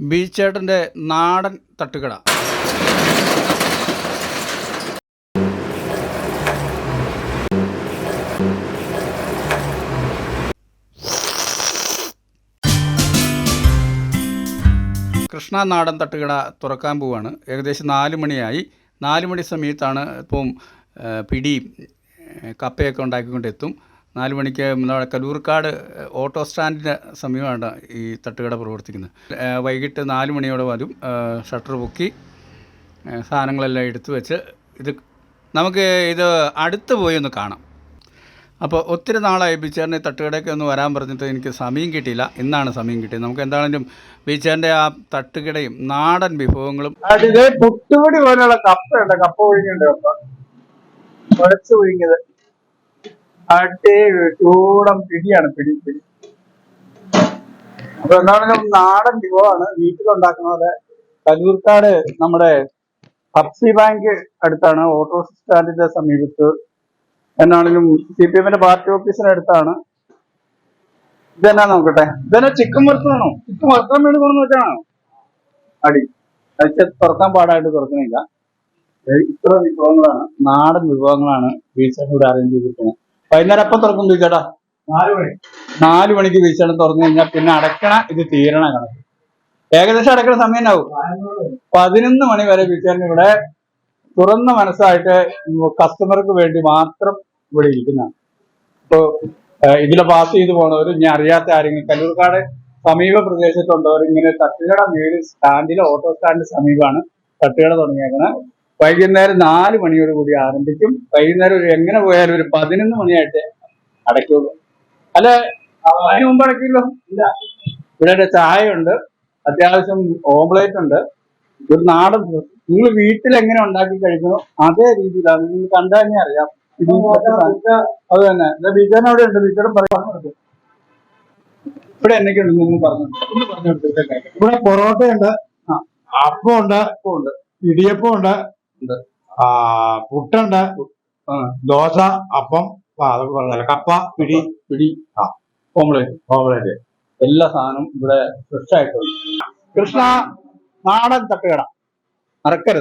ബീച്ചേട്ടന്റെ നാടൻ തട്ടുകട. കൃഷ്ണ നാടൻ തട്ടുകട തുറക്കാൻ പോവാണ്. ഏകദേശം നാല് മണിയായി. നാല് മണി സമയത്താണ് ഇപ്പം പിടിയും കപ്പയൊക്കെ ഉണ്ടാക്കിക്കൊണ്ടെത്തും. നാല് മണിക്ക് നമ്മുടെ കലൂർക്കാട് ഓട്ടോ സ്റ്റാൻഡിന്റെ സമീപമാണ് ഈ തട്ടുകട പ്രവർത്തിക്കുന്നത്. വൈകിട്ട് നാല് മണിയോടെ വരും. ഷട്ടർ പൊക്കി സാധനങ്ങളെല്ലാം എടുത്തു വെച്ച് ഇത് നമുക്ക് ഇത് അടുത്ത് പോയി ഒന്ന് കാണാം. അപ്പോൾ ഒത്തിരി നാളായി ബീച്ചേറിന്റെ തട്ടുകടയൊക്കെ ഒന്ന് വരാൻ പറഞ്ഞിട്ട് എനിക്ക് സമയം കിട്ടിയില്ല. ഇന്നാണ് സമയം കിട്ടിയത്. നമുക്ക് എന്താണെങ്കിലും ബീച്ചേറിന്റെ ആ തട്ടുകടയും നാടൻ വിഭവങ്ങളും പോലെയുള്ള കപ്പ ഒഴിഞ്ഞുണ്ട് കപ്പ ഒഴിഞ്ഞത് അടി പിടിയാണ് പിടി പിടി. അപ്പൊ എന്താണെങ്കിലും നാടൻ വിഭവമാണ്. വീട്ടിലുണ്ടാക്കുന്ന പോലെ കല്ലൂർക്കാട് നമ്മുടെ ഹബ്സി ബാങ്ക് അടുത്താണ്. ഓട്ടോ സ്റ്റാൻഡിന്റെ സമീപത്ത്. എന്നാണെങ്കിലും സി പി എമ്മിന്റെ പാർട്ടി ഓഫീസിന് അടുത്താണ്. ഇതെന്നാ നോക്കട്ടെ? ഇതെന്നാ ചിക്കൻ വറുത്തതാണോ? ചിക്കൻ വറുക്കാൻ വേണ്ടി തുറന്നു വെച്ചാണോ? അടി. തുറക്കാൻ പാടായിട്ട് തുറക്കുന്നില്ല ഇത്ര വിഭവങ്ങളാണ്. നാടൻ വിഭവങ്ങളാണ് ഇവിടെ അറേഞ്ച് ചെയ്തിരിക്കുന്നത് വൈകുന്നേരം അപ്പം തുറക്കും ചേട്ടാ. നാലു മണി. നാല് മണിക്ക് ബീച്ചാണ് തുറന്നു കഴിഞ്ഞാൽ പിന്നെ അടക്കണ ഇത് തീരണ കണക്ക് ഏകദേശം അടക്കണ സമയം ഉണ്ടാവും പതിനൊന്ന് മണി. വരെ ബീച്ചാണ് ഇവിടെ തുറന്ന മനസ്സായിട്ട് കസ്റ്റമർക്ക് വേണ്ടി മാത്രം ഇവിടെ ഇരിക്കുന്നതാണ് ഇപ്പോ ഇതിലെ പാസ് ചെയ്ത് പോണവർ ഇനി അറിയാത്ത ആരെങ്കിലും കല്ലൂർക്കാട് സമീപ പ്രദേശത്തുള്ളവർ ഇങ്ങനെ തട്ടുകട വീട് സ്റ്റാൻഡിലെ ഓട്ടോ സ്റ്റാൻഡിന് സമീപമാണ് തട്ടുകട തുടങ്ങിയേക്കുന്നത് വൈകുന്നേരം നാല് മണിയോട് കൂടി ആരംഭിക്കും. വൈകുന്നേരം ഒരു എങ്ങനെ പോയാലും ഒരു പതിനൊന്ന് മണിയായിട്ട് അടയ്ക്കുള്ളൂ. അല്ല? അതിന് മുമ്പ് അടയ്ക്കില്ലോ? ഇല്ല. ഇവിടെ ചായ ഉണ്ട് അത്യാവശ്യം ഓംപ്ലേറ്റ് ഉണ്ട്. ഒരു നാടൻ നിങ്ങൾ വീട്ടിൽ എങ്ങനെ ഉണ്ടാക്കി കഴിക്കണോ അതേ രീതിയിലാണ് നിങ്ങൾ കണ്ടാൽ തന്നെ അറിയാം. ഇത് അത് തന്നെ. ബീജാൻ അവിടെ ഉണ്ട്. ബിജൻ പറഞ്ഞു ഇവിടെ എന്തൊക്കെയുണ്ട് നിങ്ങൾ പറഞ്ഞു ഒന്ന് പറഞ്ഞു ഇവിടെ പൊറോട്ടയുണ്ട്. ആ. അപ്പം ഉണ്ട് ഇടിയപ്പം ഉണ്ട്. പുട്ടുണ്ട്. ദോശ അപ്പം അതൊക്കെ പറഞ്ഞല്ലോ കപ്പ പിടി. പിടി. ആ. ഓംലേറ്റ്. ഓമലേറ്റ് എല്ലാ സാധനവും ഇവിടെ ഫ്രഷ് ആയിട്ടുണ്ട് കൃഷ്ണ നാടൻ തട്ടുകട. മറക്കരുത്.